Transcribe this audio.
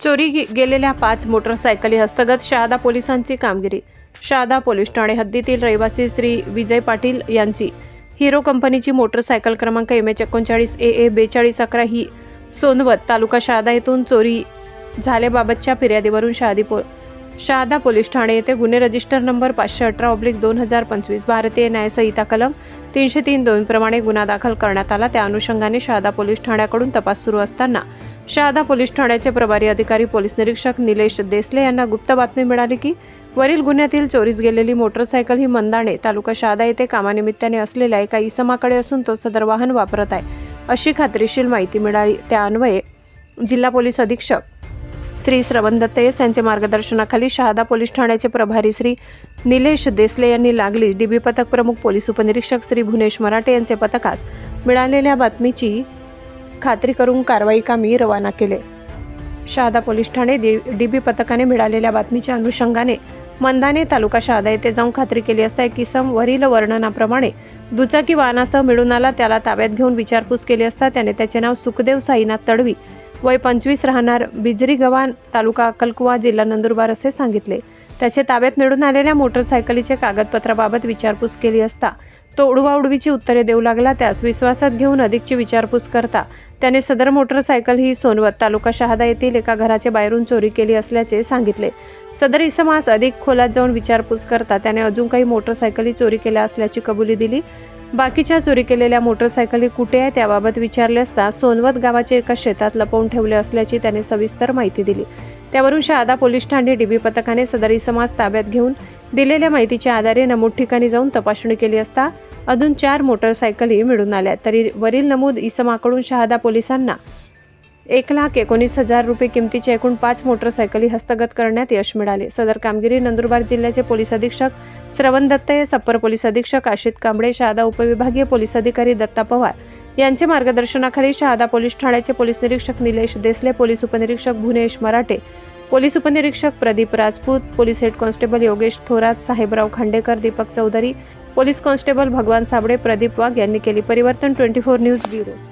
चोरी गेलेल्या पाच मोटरसायकली हस्तगत शहादा पोलिसांची कामगिरी. शहादा पोलीस ठाणे हद्दीतील रहिवासी श्री विजय पाटील यांची. हिरो कंपनीची मोटरसायकल क्रमांक एम एच एकोणचाळीस ए ए बेचाळीस अकरा ही सोनवत तालुका शहादा येथून चोरी झाल्याबाबतच्या फिर्यादीवरून शहादी पो शहादा पोलीस ठाणे येथे गुन्हे रजिस्टर नंबर पाचशे अठरा ऑब्लिक दोन हजार पंचवीस भारतीय न्यायसंहिता कलम तीनशे तीन दोन प्रमाणे गुन्हा दाखल करण्यात आला. त्या अनुषंगाने शहादा पोलीस ठाण्याकडून तपास सुरू असताना शहादा पोलीस ठाण्याचे प्रभारी अधिकारी पोलीस निरीक्षक निलेश देसले यांना गुप्त बातमी मिळाली की वरील गुन्ह्यातील चोरीस गेलेली मोटरसायकल ही मंदाणे तालुका शहादा येथे कामानिमित्ताने असलेल्या एका इसमाकडे असून तो सदर वाहन वापरत आहे. अशी खात्रीशीर माहिती मिळाली. त्या अन्वये जिल्हा पोलीस अधीक्षक श्री श्रवण दत्तयस यांच्या मार्गदर्शनाखाली शहादा पोलीस ठाण्याचे प्रभारी श्री निलेश देसले यांनी लागली डीबी पथक प्रमुख पोलीस उपनिरीक्षक श्री भुनेश मराठे यांचे पथकास मिळालेल्या बातमीची खात्री करून कारवाई कामी रवाना केले. शहादा पोलीस ठाणे डीबी पथकाने मिळालेल्या बातमीच्या अनुषंगाने मंदाने तालुका शहादा येथे जाऊन खात्री केली असता एक किसम वरील वर्णनाप्रमाणे दुचाकी वाहनासह मिळून आला त्याला ताब्यात घेऊन विचारपूस केली असता त्याने त्याचे नाव सुखदेव साईनाथ तडवी वय पंचवीस राहणार बिजरी गव्हाण तालुका अक्कलकुवा जिल्हा नंदुरबार असे सांगितले. त्याचे ताब्यात मिळून आलेल्या मोटरसायकलीचे कागदपत्राबाबत विचारपूस केली असता तो उडवाउडवीची उत्तरे देऊ लागला त्यास विश्वासात घेऊन अधिकची विचारपूस करता त्याने सदर मोटरसायकल ही सोनवत तालुका शहादा येथील एका घराच्या बाहेरून चोरी केली असल्याचे सांगितले. सदर इसमास अधिक खोलात जाऊन विचारपूस करता त्याने अजून काही मोटरसायकली चोरी केल्या असल्याची कबुली दिली. बाकीच्या चोरी केलेल्या मोटरसायकली कुठे आहे त्याबाबत विचारले असता सोनवत गावाच्या एका शेतात लपवून ठेवले असल्याची त्याने सविस्तर माहिती दिली. त्यावरून शहादा पोलीस ठाणे डीबी पथकाने सदर समाज ताब्यात घेऊन दिलेल्या माहितीच्या आधारे नमूद ठिकाणी जाऊन तपासणी केली असता अजून चार मोटरसायकली मिळून आल्या. तरी वरील नमूद इसमाकडून शहादा पोलिसांना एक लाख एकोणीस हजार रुपये किमतीच्या एकूण पाच मोटरसायकली हस्तगत करण्यात यश मिळाले. सदर कामगिरी नंदुरबार जिल्ह्याचे पोलीस अधीक्षक श्रवण दत्ते सप्पर पोलीस अधीक्षक आशित कांबळे शहादा उपविभागीय पोलीस अधिकारी दत्ता पवार यांचे मार्गदर्शनाखाली शहादा पोलीस ठाण्याचे पोलीस निरीक्षक निलेश देसले पोलीस उपनिरीक्षक भुनेश मराठे पोलीस उपनिरीक्षक Pradeep Rajput police head constable Yogesh Thorat Sahebrao Khandekar Deepak Chaudhari police constable Bhagwan Sable Pradeep Wagh यांनी केली परिवर्तन. Twenty four news bureau.